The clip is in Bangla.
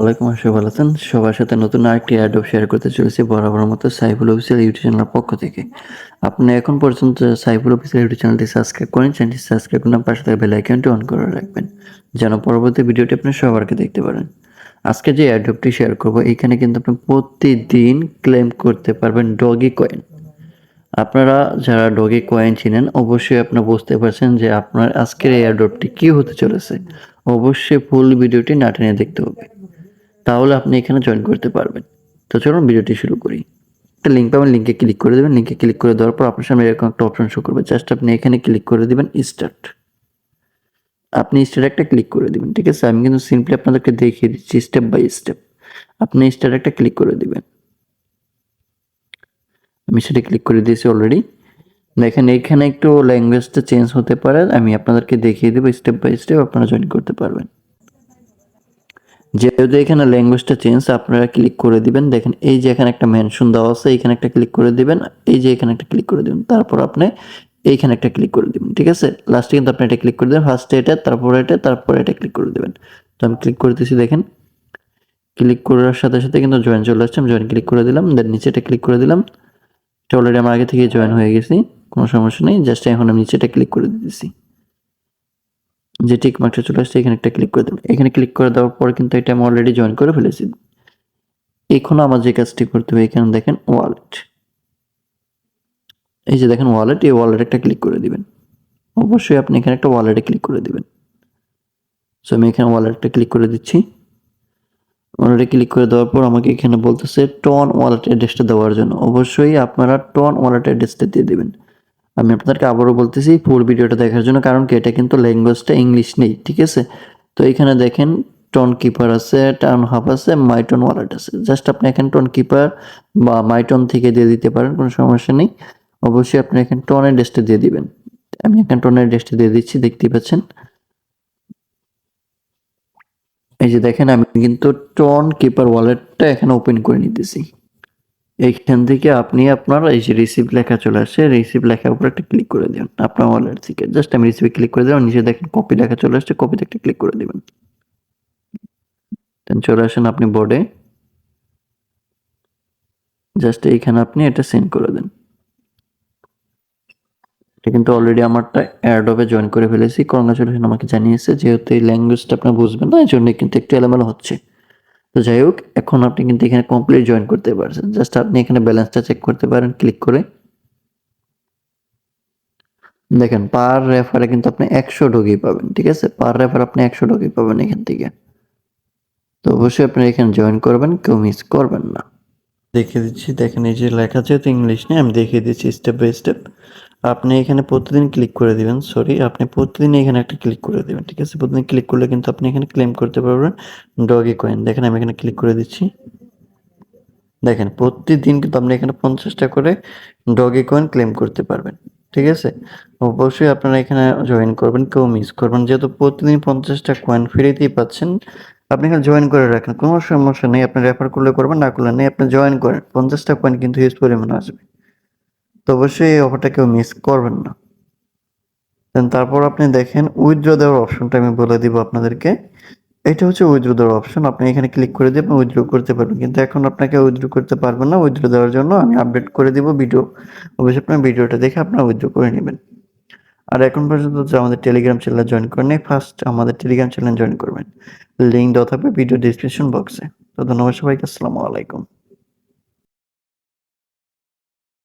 ওয়ালাইকুম ভালো আছেন? সবার সাথে নতুন আরেকটি অ্যাডব শেয়ার করতে চলেছি বরাবর মতো সাইফুল অফিসিয়াল ইউটিউব চ্যানেলের পক্ষ থেকে। আপনি এখন পর্যন্ত সাইফুল অফিসিয়াল ইউটিউব চ্যানেলটি সাবস্ক্রাইব করেন চ্যানেলটি সাবস্ক্রাইব করুন পাশে থাকা বেল আইকনটি অন করে রাখবেন, যেন পরবর্তী ভিডিওটি আপনি সবারকে দেখতে পারেন। আজকে যে অ্যাডবটি শেয়ার করব, এখানে কিন্তু আপনি প্রতিদিন ক্লেম করতে পারবেন ডগি কয়েন আপনারা যারা ডগি কয়েন চিনেন, অবশ্যই আপনি বুঝতে পারছেন যে আপনার আজকের এই অ্যাডপটি কী হতে চলেছে। অবশ্যই ফুল ভিডিওটি না টেনে দেখতে হবে। তাহলে আপনি এখানে জয়েন করতে পারবেন। তো চলুন ভিডিওটি শুরু করি। একটা লিঙ্ক পাবেন লিঙ্কে ক্লিক করে দেবেন। লিঙ্কে ক্লিক করে দেওয়ার পর আপনার সামনে এরকম একটা অপশন শো করবে। জাস্ট আপনি এখানে ক্লিক করে দেবেন স্টার্ট আপনি স্টার্ট একটা ক্লিক করে দিবেন, ঠিক আছে? আমি কিন্তু সিম্পলি আপনাদেরকে দেখিয়ে দিচ্ছি স্টেপ বাই স্টেপ আপনি স্টার্ট একটা ক্লিক করে দিবেন। আমি সেটা ক্লিক করে দিয়েছি অলরেডি দেখেন, এখানে একটু ল্যাঙ্গুয়েজটা চেঞ্জ হতে পারে। আমি আপনাদেরকে দেখিয়ে দেবো স্টেপ বাই স্টেপ আপনারা জয়েন করতে পারবেন। যেহেতু এখানে ল্যাঙ্গুয়েজটা চেঞ্জ আপনারা ক্লিক করে দিবেন। দেখেন, এই যে এখানে একটা মেনশন দেওয়া আছে এখানে একটা ক্লিক করে দিবেন। এই যে এখানে একটা ক্লিক করে দিবেন। তারপর আপনি এইখানে একটা ক্লিক করে দিবেন, ঠিক আছে? লাস্টে কিন্তু আপনি এটা ক্লিক করে দেবেন। ফার্স্টে এটা, তারপর এটা তারপর এটা ক্লিক করে দেবেন। তো আমি ক্লিক করতেছি, দেখেন। ক্লিক করার সাথে সাথে কিন্তু জয়েন চলে আসছে। আমি জয়েন ক্লিক করে দিলাম দেন নিচে এটা ক্লিক করে দিলাম। এটা অলরেডি আমার আগে থেকে জয়েন হয়ে গেছি, কোনো সমস্যা নেই। জাস্ট এখন আমি নিচেটা ক্লিক করে দিতেছি। যে টিক মার্কটা চলে আসছে, এখানে একটা ক্লিক করে দেবেন এখানে ক্লিক করে দেওয়ার পর কিন্তু এটা আমি অলরেডি জয়েন করে ফেলেছি। এখন আমার যে কাজটি করতে হবে, এখানে দেখেন ওয়ালেট এই যে দেখেন ওয়ালেট এই ওয়ালেট একটা ক্লিক করে দিবেন। অবশ্যই আপনি এখানে একটা ওয়ালেটে ক্লিক করে দিবেন। সো আমি এখানে ওয়ালেটটা ক্লিক করে দিচ্ছি। ওয়ালেটে ক্লিক করে দেওয়ার পর আমাকে এখানে বলতেছে টন ওয়ালেট অ্যাড্রেসটা দেওয়ার জন্য। অবশ্যই আপনারা টন ওয়ালেট অ্যাড্রেসটা দিয়ে দেবেন। আমি আপনাদেরকে আবারও বলতেছি, পুরো ভিডিওটা দেখার জন্য, কারণ কি এটা কিন্তু ল্যাঙ্গুয়েজটা ইংলিশ নেই, ঠিক আছে? তো এখানে দেখেন টন কিপার আছে টাউন হাফ আছে মাইটন ওয়ালেট আছে। জাস্ট আপনি এখানে টন কিপার বা মাইটন থেকে দিয়ে দিতে পারেন, কোনো সমস্যা নেই। অবশ্যই আপনি এখানে টনের ডেস্টে দিয়ে দিবেন। আমি এখানে টনের ডেস্টে দিয়ে দিচ্ছি, দেখতেই পাচ্ছেন। এই যে দেখেন, আমি কিন্তু টন কিপার ওয়ালেটটা এখানে ওপেন করে নিতেছি। এইখান থেকে আপনি আপনার এই যে রিসিভ লেখা চলে আসে রিসিভ লেখার উপর একটা ক্লিক করে দিন আপনার ওয়ালেট থেকে। জাস্ট আমি রিসিভে ক্লিক করে দিলাম, নিচে দেখেন কপি লেখা চলে আসছে কপিতে একটা ক্লিক করে দিবেন। দেন চলে আসেন আপনি বোর্ডে জাস্ট এইখানে আপনি এটা সেন্ড করে দেন। এটা কিন্তু অলরেডি আমারটা অ্যাডবে জয়েন করে ফেলেছি। কংগ্রাচুলেশন আমাকে জানিয়েছে, যেহেতু এই ল্যাঙ্গুয়েজটা আপনার বুঝবেন না এই জন্য কিন্তু একটু এলোমেলো হচ্ছে। তো যাই হোক, এখন আপনি কিন্তু এখানে কমপ্লিট জয়েন করতে পারছেন। জাস্ট আপনি এখানে ব্যালেন্সটা চেক করতে পারেন ক্লিক করে। দেখেন পার রেফারে কিন্তু আপনি একশো ঢোকেই পাবেন, ঠিক আছে? পার রেফার আপনি একশো ঢোকেই পাবেন এখান থেকে। তো অবশ্যই আপনি এখানে জয়েন করবেন, কেউ মিস করবেন না। দেখিয়ে দিচ্ছি, দেখেন এই যে লেখা যেহেতু ইংলিশ নেই আমি দেখিয়ে দিচ্ছি স্টেপ বাই স্টেপ আপনি এখানে প্রতিদিন ক্লিক করে দিবেন সরি আপনি প্রতিদিন এখানে একটা ক্লিক করে দিবেন, ঠিক আছে? প্রতিদিন ক্লিক করলে কিন্তু আপনি এখানে ক্লেম করতে পারবেন ডগি কয়েন দেখেন আমি এখানে ক্লিক করে দিচ্ছি। দেখেন, প্রতিদিন কিন্তু আপনি এখানে পঞ্চাশটা করে ডগি কয়েন ক্লেম করতে পারবেন, ঠিক আছে? অবশ্যই আপনারা এখানে জয়েন করবেন, কেউ মিস করবেন। যেহেতু প্রতিদিন পঞ্চাশটা কয়েন ফ্রিতেই পাচ্ছেন, আপনি এখানে জয়েন করে রাখেন। কোনো সমস্যা নেই, আপনি রেফার করলে করবেন, না করলে নেই, আপনি জয়েন করেন। পঞ্চাশটা কয়েন কিন্তু হিউজ পরিমাণে আসবে। তো অবশ্যই এই অফারটা কেউ মিস করবেন না। দেন তারপর আপনি দেখেন উইথড্র দেওয়ার অপশনটা আমি বলে দিব আপনাদেরকে। এটা হচ্ছে উইথড্র দেওয়ার অপশন আপনি এখানে ক্লিক করে দিয়ে আপনি উইথড্র করতে পারবেন। কিন্তু এখন আপনাকে উইথড্র করতে পারবেন না উইথড্র দেওয়ার জন্য আমি আপডেট করে দিব ভিডিও অবশ্যই আপনার ভিডিওটা দেখে আপনারা উইথড্র করে নেবেন। আর এখন পর্যন্ত যে আমাদের টেলিগ্রাম চ্যানেল জয়েন করেন ফার্স্ট আমাদের টেলিগ্রাম চ্যানেল জয়েন করবেন। লিঙ্ক দেওয়া থাকবে ভিডিও ডিসক্রিপশন বক্সে তো ধন্যবাদ সবাইকে, আসসালামু আলাইকুম।